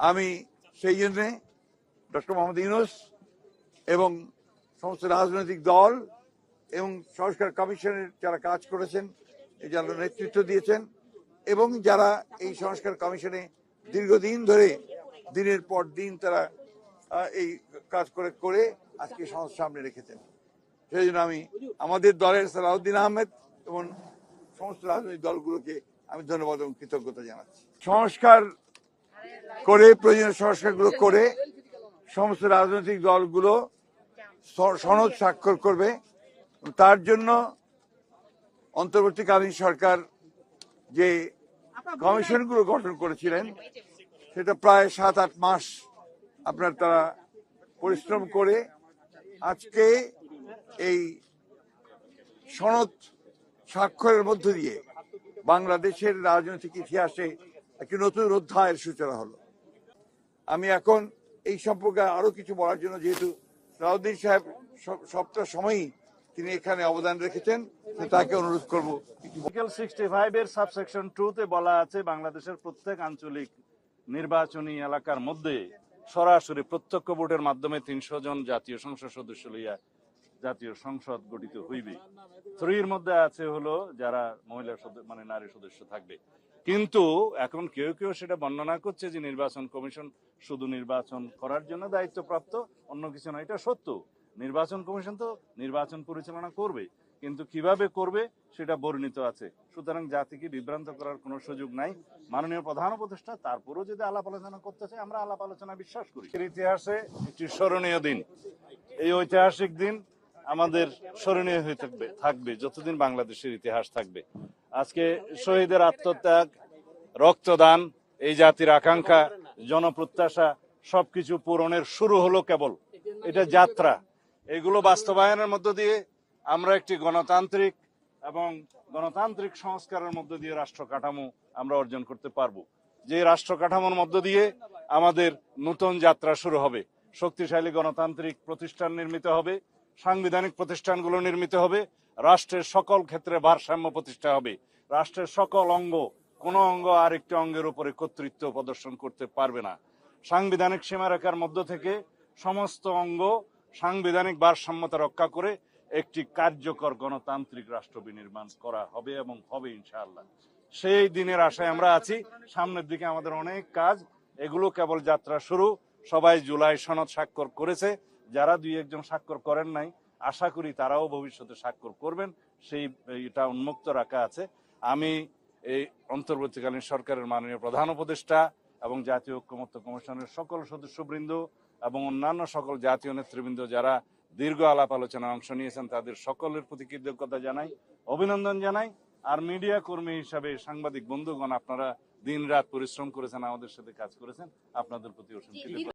আমি সেই জন্যে ডক্টর মোহাম্মদ ইউনুস এবং সমস্ত রাজনৈতিক দল এবং সংস্কার কমিশনের যারা কাজ করেছেন যারা নেতৃত্ব দিয়েছেন এবং যারা এই সংস্কার কমিশনে দীর্ঘদিন ধরে, দিনের পর দিন তারা এই কাজ করে করে আজকে সংস্থার সামনে রেখেছেন। সেই জন্য আমি আমাদের দলের সালাউদ্দিন আহমেদ এবং সমস্ত রাজনৈতিক দলগুলোকে আমি ধন্যবাদ এবং কৃতজ্ঞতা জানাচ্ছি। সংস্কার করে, প্রয়োজনীয় সংস্কারগুলো করে, সমস্ত রাজনৈতিক দলগুলো সনদ স্বাক্ষর করবে। তার জন্য অন্তর্বর্তীকালীন সরকার যে কমিশনগুলো গঠন করেছিলেন, সেটা প্রায় সাত, আট মাস আপনার তারা পরিশ্রম করে আজকে এই সনদ স্বাক্ষরের মধ্য দিয়ে বাংলাদেশের রাজনৈতিক ইতিহাসে একটি নতুন অধ্যায়ের সূচনা হলো। আমি এখন এই সম্পর্কে আরও কিছু বলার জন্য যেহেতু সালাউদ্দিন সাহেব সব- সবটা সময়ই তিনি এখানে অবদান রেখেছেন তাকে অনুরোধ করব আর্টিকেল সিক্সটি ফাইভ এর সাবসেকশন টু তে বলা আছে, বাংলাদেশের প্রত্যেক আঞ্চলিক নির্বাচনী এলাকার মধ্যে সরাসরি প্রত্যক্ষ ভোটের মাধ্যমে তিনশো জন জাতীয় সংসদ সদস্য লইয়া জাতীয় সংসদ গঠিত হইবে। থ্রির মধ্যে আছে হলো যারা মহিলা মানে নারী সদস্য থাকবে। কিন্তু এখন কেউ কেউ সেটা বর্ণনা করছে যে নির্বাচন কমিশন শুধু নির্বাচন করার জন্য দায়িত্বপ্রাপ্ত, অন্য কিছু নয়, এটা সত্য। নির্বাচন কমিশন তো নির্বাচন পরিচালনা করবে, কিন্তু কীভাবে করবে সেটা বর্ণিত আছে। সুতরাং জাতিকে বিভ্রান্ত করার কোনো সুযোগ নাই। মাননীয় প্রধান উপদেষ্টা, তারপরেও যদি আলাপ আলোচনা করতে চাই আমরা আলাপ আলোচনা বিশ্বাস করি। ইতিহাসে একটি স্মরণীয় দিন। এই ঐতিহাসিক দিন আমাদের স্মরণীয় হয়ে থাকবে থাকবে, যতদিন বাংলাদেশের ইতিহাস থাকবে। আজকে শহীদের আত্মত্যাগ, রক্তদান, এই জাতির আকাঙ্ক্ষা, জনপ্রত্যাশা, সবকিছু পূরণের শুরু হলো কেবল। এটা যাত্রা। এগুলো বাস্তবায়নের মধ্য দিয়ে আমরা একটি গণতান্ত্রিক এবং গণতান্ত্রিক সংস্কারের মধ্য দিয়ে রাষ্ট্র কাঠামো আমরা অর্জন করতে পারব। যে রাষ্ট্র কাঠামোর মধ্য দিয়ে আমাদের নতুন যাত্রা শুরু হবে। শক্তিশালী গণতান্ত্রিক প্রতিষ্ঠান নির্মিত হবে। সাংবিধানিক প্রতিষ্ঠানগুলো নির্মিত হবে, রাষ্ট্রের সকল ক্ষেত্রে ভারসাম্য প্রতিষ্ঠা হবে। রাষ্ট্রের সকল অঙ্গ, কোনো অঙ্গ আরেকটি অঙ্গের উপরে কর্তৃত্ব প্রদর্শন করতে পারবে না। সাংবিধানিক সীমারেখার মধ্য থেকে সমস্ত অঙ্গ সাংবিধানিক ভারসাম্যতা রক্ষা করে একটি কার্যকর গণতান্ত্রিক রাষ্ট্র বিনির্মাণ করা হবে এবং হবে ইনশাআল্লাহ। সেই দিনের আশায় আমরা আছি। সামনের দিকে আমাদের অনেক কাজ। এগুলো কেবল যাত্রা শুরু। সবাই জুলাই সনদ স্বাক্ষর করেছে। যারা দুই একজন স্বাক্ষর করেন নাই আশা করি তারাও ভবিষ্যতে স্বাক্ষর করবেন। সেই এটা উন্মুক্ত রাখা আছে। আমি এই অন্তর্বর্তীকালীন সরকারের মাননীয় প্রধান উপদেষ্টা এবং জাতীয় ঐক্যমত্য কমিশনের সকল সদস্যবৃন্দ এবং অন্যান্য সকল জাতীয় নেতৃবৃন্দ যারা দীর্ঘ আলাপ আলোচনায় অংশ নিয়েছেন তাদের সকলের প্রতি কৃতজ্ঞতা জানাই অভিনন্দন জানাই। আর মিডিয়া কর্মী হিসাবে সাংবাদিক বন্ধুগণ আপনারা দিন রাত পরিশ্রম করেছেন আমাদের সাথে কাজ করেছেন আপনাদের প্রতি অসংখ্য